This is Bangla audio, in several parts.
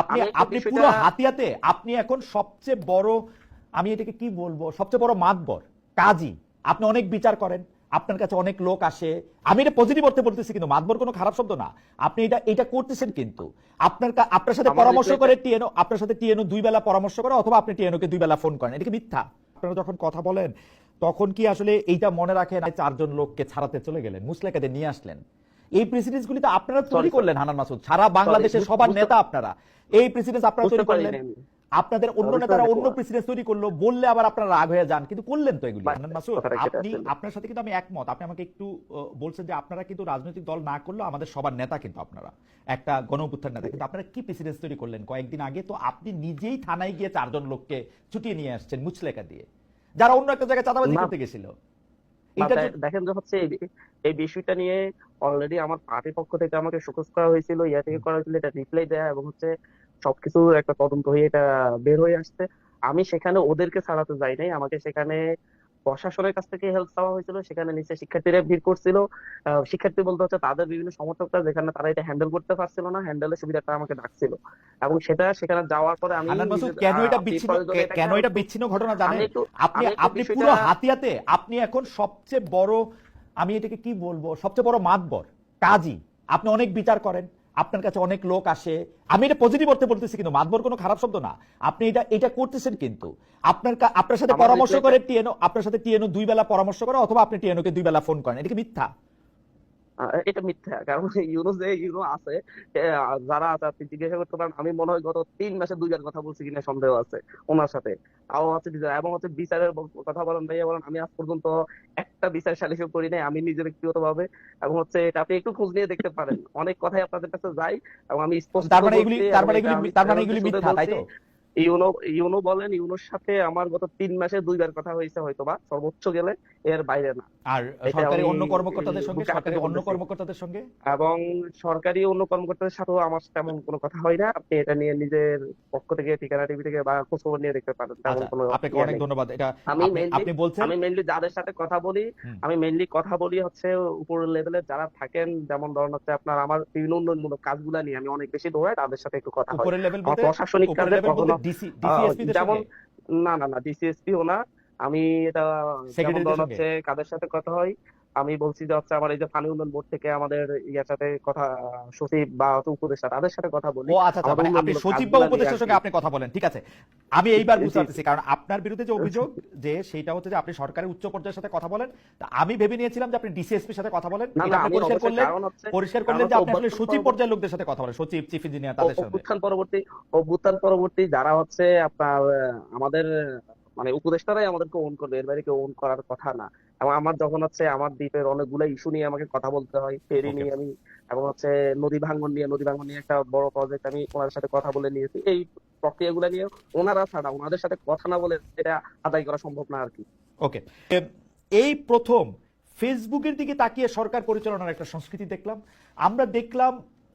আপনি আপনি পুরো হাতিয়াতে আপনি এখন সবচেয়ে বড় আমি এটাকে কি বলব সবচেয়ে বড় মাতবর কাজী। আপনি অনেক বিচার করেন আপনার কাছে অনেক লোক আসে। আমি এটা পজিটিভ অর্থে বলতেছি কিন্তু মাতবর কোনো খারাপ শব্দ না। আপনি এটা এটা করতেছেন কিন্তু। আপনার আপনার সাথে পরামর্শ করে টিএনও আপনার সাথে টিএনও দুই বেলা পরামর্শ করে অথবা আপনি টিএনও কে দুই বেলা ফোন করেন। এটা কি মিথ্যা? আপনারা যখন কথা বলেন তখন কি আসলে এইটা মনে রাখেন চারজন লোককে ছাড়াতে চলে গেলেন মুসলেকাদের নিয়ে আসলেন? এই প্রেসিডেন্স গুলি তো আপনারা তৈরি করলেন হানান মাসুদ। সারা বাংলাদেশের সবার নেতা আপনারা। এই প্রেসিডেন্স আপনারা তৈরি করলেন। আপনাদের অন্য নেতারা অন্য তোমার। প্রেসিডেন্স তৈরি করল বললে আবার আপনারা রাগ হয়ে যান। কিন্তু করলেন তো এগুলি। বাহ, হান্নান মাসুদ আপনি আপনার সাথে কিন্তু আমি একমত। আপনি আমাকে একটু বলছেন যে আপনারা কিন্তু রাজনৈতিক দল না করলেও আমাদের সবার নেতা কিন্তু আপনারা। একটা গণঅভ্যুত্থান নেতা। কিন্তু আপনারা কি প্রেসিডেন্স তৈরি করলেন? কয়েকদিন আগে তো আপনি নিজেই থানায় গিয়ে চারজন লোককে ছুটিয়ে নিয়ে আসছেন মুচলেখা দিয়ে। যারা অন্য একটা জায়গায় চাঁদাবাজি করতে গেছিল। দেখেন যে হচ্ছে এই- এই বিষয়টা নিয়ে অলরেডি আমার পার্টির পক্ষ থেকে আমাকে শোকজ করা হয়েছিল ইয়া থেকে করা হয়েছিল এটা রিপ্লাই দেয়া এবং হচ্ছে সবকিছু একটা তদন্ত হয়ে এটা বের হয়ে আসছে। আমি সেখানে ওদেরকে ছাড়াতে যাই নাই আমাকে সেখানে প্রশাসনের কাছ থেকে হেল্প চাওয়া হয়েছিল সেখানে নিচে শিক্ষার্থীরা ভিড় করছিল। শিক্ষার্থী বলতে হচ্ছে তাদের বিভিন্ন সমর্থকরা যেখানে তারা এটা হ্যান্ডেল করতে পারছিল না হ্যান্ডেলের সুবিধাটা আমাকে ডাকছিল। এবং সেটা সেখানে যাওয়ার পরে আমি কেন এটা বিচ্ছিন্ন কেন এটা বিচ্ছিন্ন ঘটনা জানেন? আপনি আপনি পুরো হাতিয়াতে আপনি এখন সবচেয়ে বড় আমি এটাকে কি বলব? সবচেয়ে বড় মাতবর কাজী। আপনি অনেক বিচার করেন। আপনার কাছে অনেক লোক আসে। আমি এটা পজিটিভ অর্থে বলতেছি কিন্তু মাতবর কোনো খারাপ শব্দ না। আপনি এটা এটা করতেছেন কিন্তু। আপনার আপনার সাথে পরামর্শ করে টিএনও আপনার সাথে টিএনও দুই বেলা পরামর্শ করে অথবা আপনি টিএনও কে দুই বেলা ফোন করেন। এটা কি মিথ্যা? এটা মিথ্যা। কারণ ইউনো যে ইউনো আছে যারা আছে আপনি জিজ্ঞাসা করতে পারেন আমি মনে হয় গত তিন মাসে দুইবার কথা বলছি কিনা সন্দেহ আছে ওনার সাথে। তাও হচ্ছে এবং হচ্ছে বিচারের কথা বলেন ভাইয়া বলেন আমি আজ পর্যন্ত একটা বিচার সালিশও করি নাই আমি নিজে ব্যক্তিগত ভাবে এবং হচ্ছে এটা আপনি একটু খোঁজ নিয়ে দেখতে পারেন। অনেক কথাই আপনাদের কাছে যাই এবং আমি স্পষ্ট তার মানে এগুলি তার মানে এগুলি মানে এগুলি মিথ্যা তাই তো? ইউনো ইউনো বলেন ইউনোর সাথে আমার গত তিন মাসে দুইবার কথা হয়েছে হয়তোবা সর্বোচ্চ গেলে এর বাইরে না। আর সরকারি অন্য কর্মকর্তাদের সঙ্গে সরকারি অন্য কর্মকর্তাদের সঙ্গে? এবং সরকারি অন্য কর্মকর্তাদের সাথেও আমার তেমন কোনো কথা হয় না। আপনি এটা নিয়ে নিজের পক্ষ থেকে ঠিকানা টিভি থেকে বা খোঁজখবর নিয়ে দেখতে পারেন তেমন আচ্ছা কোনো আপনাকে ইয়ে অনেক ধন্যবাদ। এটা আমি আপনি- বলছেন আমি মেইনলি যাদের সাথে কথা বলি আমি মেইনলি কথা বলি হচ্ছে উপরের লেভেলে যারা থাকেন যেমন ধরুন হচ্ছে আপনার আমার বিভিন্ন উন্নয়নমূলক কাজগুলা নিয়ে আমি অনেক বেশি দৌড়াই তাদের সাথে একটু কথা হয়। উপরের লেভেল বলতে প্রশাসনিক কাজে কখনো ডিসি ডিসিএসপি যেমন না না না ডিসিএসপি ও না আমি এটা যেমন? হচ্ছে কাদের সাথে কথা হয় আমি বলছি যে হচ্ছে আমার এই যে পানি উন্নয়ন বোর্ড থেকে আমাদের ইয়ার সাথে কথা সচিব বা উপদেষ্টা তাদের সাথে কথা বলি। ও আচ্ছা আচ্ছা মানে আপনি সচিব বা উপদেষ্টার সঙ্গে আপনি কথা বলেন ঠিক আছে? আমি এইবার বুঝতে পারতেছি কারণ আপনার বিরুদ্ধে যে অভিযোগ যে সেটা হচ্ছে যে আপনি সরকারের উচ্চ পর্যায়ের সাথে কথা বলেন তা আমি ভেবে নিয়েছিলাম যে আপনি ডিসিএসপির সাথে কথা বলেন না এটা আপনি পরিষ্কার করলেন পরিষ্কার করলেন যে আপনি আসলে সচিব পর্যায়ের লোকদের সাথে কথা বলেন সচিব চিফ ইঞ্জিনিয়ার তাদের সাথে। অভ্যুত্থান পরবর্তী অভ্যুত্থান পরবর্তী যারা হচ্ছে আপনার আমাদের মানে উপদেষ্টারাই আমাদেরকে ওন করবে এর বাইরে কেউ ওন করার কথা না। এবং আমার যখন হচ্ছে আমার দ্বীপের অনেকগুলো ইস্যু নিয়ে আমাকে কথা বলতে হয় ফেরি নিয়ে আমি এবং হচ্ছে নদী ভাঙ্গন নিয়ে নদী ভাঙ্গন নিয়ে একটা বড় প্রজেক্ট আমি ওনার সাথে কথা বলে নিয়েছি। এই প্রক্রিয়াগুলো নিয়ে ওনারা ছাড়া ওনাদের সাথে কথা না বলে এটা আদায় করা সম্ভব না আর কি। ওকে এই প্রথম ফেসবুকের দিকে তাকিয়ে সরকার পরিচালনার একটা সংস্কৃতি দেখলাম। আমরা দেখলাম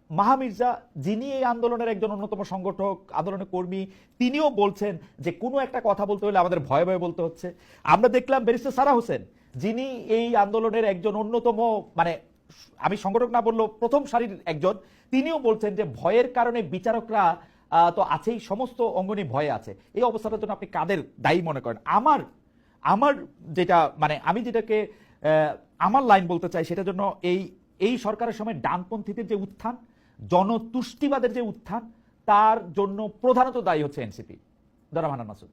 মাহা মির্জা যিনি এই আন্দোলনের একজন অন্যতম সংগঠক আন্দোলনের কর্মী, তিনিও বলছেন যে কোনো একটা কথা বলতে হলে আমাদের ভয়ে ভয়ে বলতে হচ্ছে। আমরা দেখলাম ব্যারিস্টার সারা হোসেন, যিনি এই আন্দোলনের একজন অন্যতম মানে আমি সংগঠক না বললেও প্রথম সারির একজন, তিনিও বলছেন যে ভয়ের কারণে বিচারকরা তো আছেই, সমস্ত অঙ্গনই ভয়ে আছে। এই অবস্থাটার জন্য আপনি কাদের দায়ী মনে করেন? আমার আমার যেটা মানে আমি যেটাকে আমার লাইন বলতে চাই, সেটার জন্য এই এই সরকারের সময় ডানপন্থীদের যে উত্থান জনতুষ্টিবাদের যে উত্থান তার জন্য প্রধানত দায়ী হচ্ছে এনসিপি। দারা মানান মাসুদ।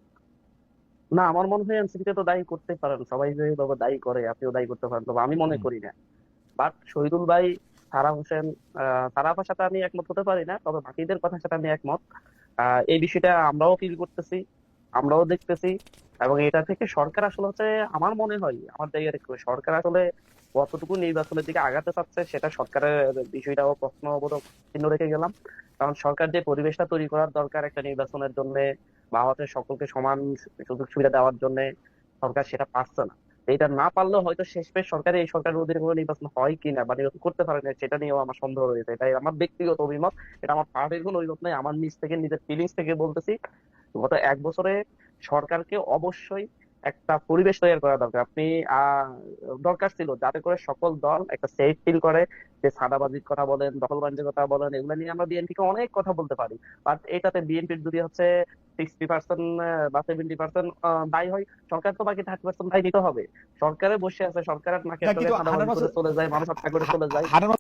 না আমার মনে হয় এনসিপি তো দায়ী করতে পারেন। সবাই যেভাবে দায়ী করে আপনিও দায়ী করতে পারেন তবে আমি মনে করি না। বাট শহীদুল ভাই সারা হোসেন সারা আপার সাথে আমি একমত হতে পারি না তবে বাকিদের কথার সাথে আমি একমত। এই বিষয়টা আমরাও ফিল করতেছি আমরাও দেখতেছি এবং এটা থেকে সরকার আসলে হচ্ছে আমার মনে হয় আমার জায়গা থেকে সরকার আসলে কতটুকু নির্বাচনের দিকে আগাতে চাচ্ছে সেটা সরকারের বিষয়টাও প্রশ্নবোধক চিহ্ন রেখে গেলাম। কারণ সরকার যে পরিবেশটা তৈরি করার দরকার একটা নির্বাচনের জন্য বা সকলকে সমান সুযোগ সুবিধা দেওয়ার জন্য সরকার সেটা পারছে না। এটা না পারলেও হয়তো শেষমেশ সরকারের এই সরকারের অধীনে কোনো নির্বাচন হয় কিনা বা নির্বাচন করতে পারে না সেটা নিয়েও আমার সন্দেহ রয়েছে। এটাই আমার ব্যক্তিগত অভিমত, এটা আমার পার্টির কোনো অভিমত নেই আমার নিজ থেকে, নিজের ফিলিংস থেকে বলতেছি। গত এক বছরে সরকারকে অবশ্যই একটা পরিবেশ তৈরি করা দরকার। আপনি দরকার ছিল যাতে করে সকল দল একটা সেফ ফিল করে যে সাদাবাজির কথা বলেন দখলবাজির কথা বলেন এগুলো নিয়ে আমরা বিএনপিকে অনেক কথা বলতে পারি। বাট এটাতে বিএনপির যদি হচ্ছে সিক্সটি পার্সেন্ট বা সেভেন্টি পার্সেন্ট দায়ী হয় সরকার তো বাকি থার্টি পার্সেন্ট দায়ী নিতে হবে। সরকারে বসে আছে সরকারের নাকে চলে যায় মানুষ হত্যা করে চলে যায়।